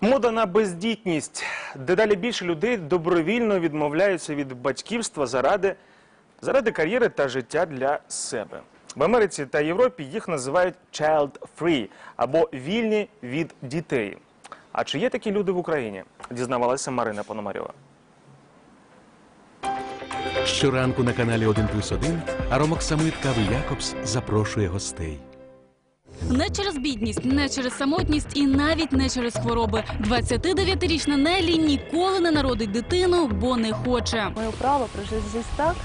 Мода на бездітність. Дедалі більше людей добровільно відмовляються від батьківства заради, заради кар'єри та життя для себе. В Америці та Європі їх називають child-free або вільні від дітей. А чи є такі люди в Україні? Дізнавалася Марина Пономарьова. Щоранку на каналі 1 плюс 1 Аромок Самит Кави Якобс запрошує гостей. Не через бідність, не через самотність і навіть не через хвороби. 29-річна Нелі ніколи не народить дитину, бо не хоче. Мое право прожить жизнь так,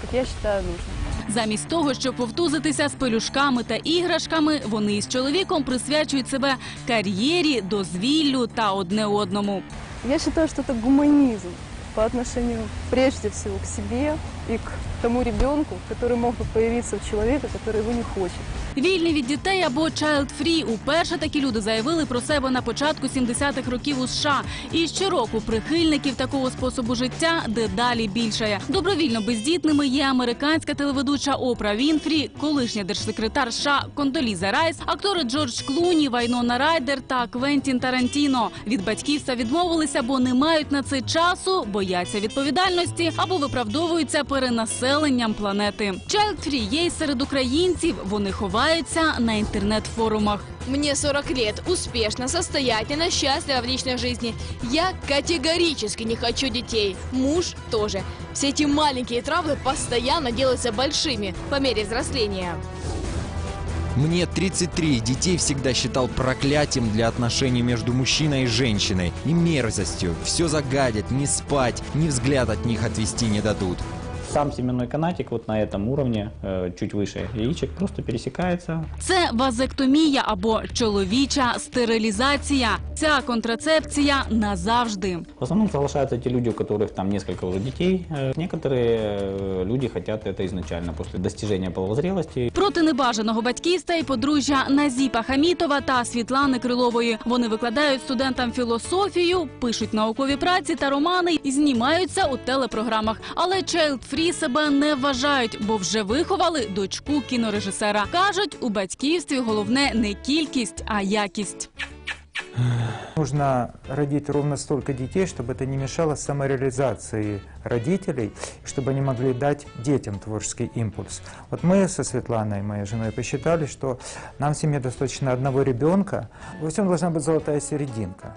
как я считаю нужным. Замість того, щоб повтузитися з пелюшками та іграшками, вони із чоловіком присвячують себе кар'єрі, дозвіллю та одне одному. Я считаю, что это гуманизм по отношению прежде всего к себе и к тому ребенку, который мог бы появиться у человека, который его не хочет. Вільні від дітей або child-free – уперше такі люди заявили про себе на початку 70-х років у США. І щороку прихильників такого способу життя дедалі більшає. Добровільно бездітними є американська телеведуча Опра Вінфрі, колишня держсекретар США Кондоліза Райс, актори Джордж Клуні, Вайнона Райдер та Квентін Тарантіно. Від батьківства відмовилися, бо не мають на це часу, бояться відповідальності або виправдовуються перенаселенням планети. Child-free є й серед українців. Вони ховаються на інтернет-форумах. Мне 40 лет, успешно, состоятельно, счастлива в личной жизни. Я категорически не хочу детей. Муж тоже. Все эти маленькие травмы постоянно делаются большими по мере взросления. Мне 33, детей всегда считал проклятием для отношений между мужчиной и женщиной и мерзостью. Все загадят, не спать, ни взгляд от них отвести не дадут. Сам семенной канатик вот на этом уровне, э, чуть выше яичек, просто пересекается. Це вазектомія або чоловіча стерилізація. Ця контрацепція назавжди. В основном соглашаются те люди, у которых там несколько уже детей. Э, Некоторые э, люди хотят это изначально, после достижения половозрелости. Проти небажаного батьківства і подружжя Назіпа Хамітова та Світлани Крилової. Вони викладають студентам філософію, пишуть наукові праці та романи і знімаються у телепрограмах. Але Child Free себе не вважають, бо вже виховали дочку кінорежисера. кажуть, у батьківстві головне не кількість, а якість. Нужно родить ровно столько детей, чтобы это не мешало самореализации родителей, чтобы они могли дать детям творческий импульс. Вот мы со Светланой, моей женой, посчитали, что нам в семье достаточно одного ребенка. Во всем должна быть золотая серединка.